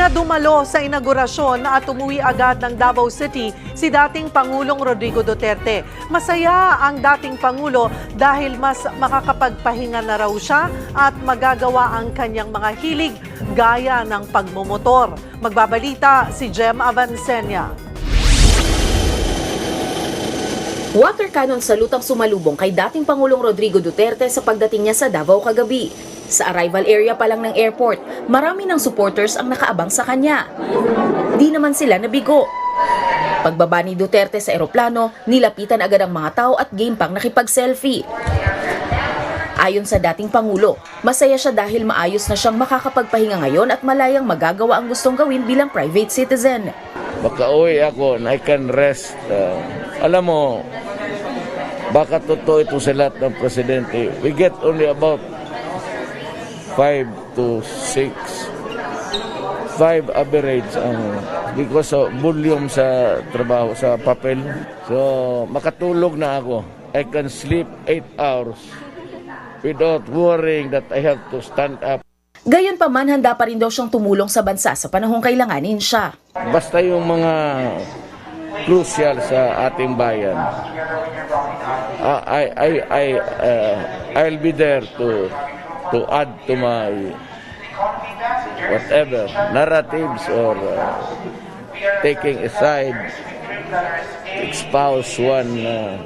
Pinadumalo sa inaugurasyon at umuwi agad ng Davao City si dating Pangulong Rodrigo Duterte. Masaya ang dating Pangulo dahil mas makakapagpahinga na raw siya at magagawa ang kanyang mga hilig gaya ng pagmumotor. Magbabalita si Jem Avancenia. Water cannon salutang sumalubong kay dating Pangulong Rodrigo Duterte sa pagdating niya sa Davao kagabi. Sa arrival area pa lang ng airport, marami ng supporters ang nakaabang sa kanya. Di naman sila nabigo. Pagbaba ni Duterte sa eroplano, nilapitan agad ang mga tao at game pang nakipag-selfie. Ayon sa dating Pangulo, masaya siya dahil maayos na siyang makakapagpahinga ngayon at malayang magagawa ang gustong gawin bilang private citizen. Makauwi ako I can rest. Uh, alam mo, baka totoo ito sa lahat ng presidente. We get only about 5 to 6 5 average ang because of volume sa trabaho sa papel. So, makatulog na ako. I can sleep 8 hours without worrying that I have to stand up. Gayon pa man, handa pa rin daw siyang tumulong sa bansa sa panahong kailanganin siya. Basta yung mga crucial sa ating bayan. Ah, I I I uh, I'll be there to to add to my whatever narratives or uh, taking aside espouse one uh,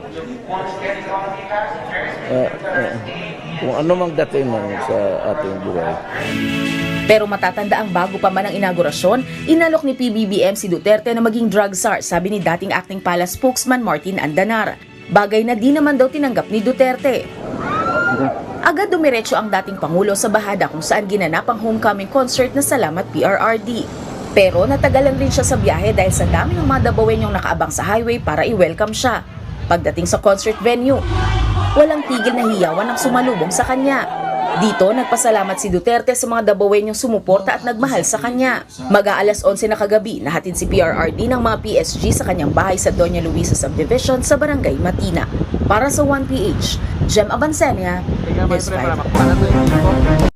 uh, uh, kung ano mang dating mo sa ating buhay. Pero matatanda ang bago pa man ang inaugurasyon, inalok ni PBBM si Duterte na maging drug czar, sabi ni dating acting palace spokesman Martin Andanar. Bagay na di naman daw tinanggap ni Duterte. Agad dumiretso ang dating Pangulo sa Bahada kung saan ginanap ang homecoming concert na Salamat PRRD. Pero natagalan rin siya sa biyahe dahil sa dami ng mga dabawenyong nakaabang sa highway para i-welcome siya. Pagdating sa concert venue, walang tigil na hiyawan ang sumalubong sa kanya. Dito, nagpasalamat si Duterte sa mga dabawenyong sumuporta at nagmahal sa kanya. Mag-aalas 11 na kagabi, nahatid si PRRD ng mga PSG sa kanyang bahay sa Doña Luisa Subdivision sa Barangay Matina. Para sa 1PH, Jem Abansenia, News 5.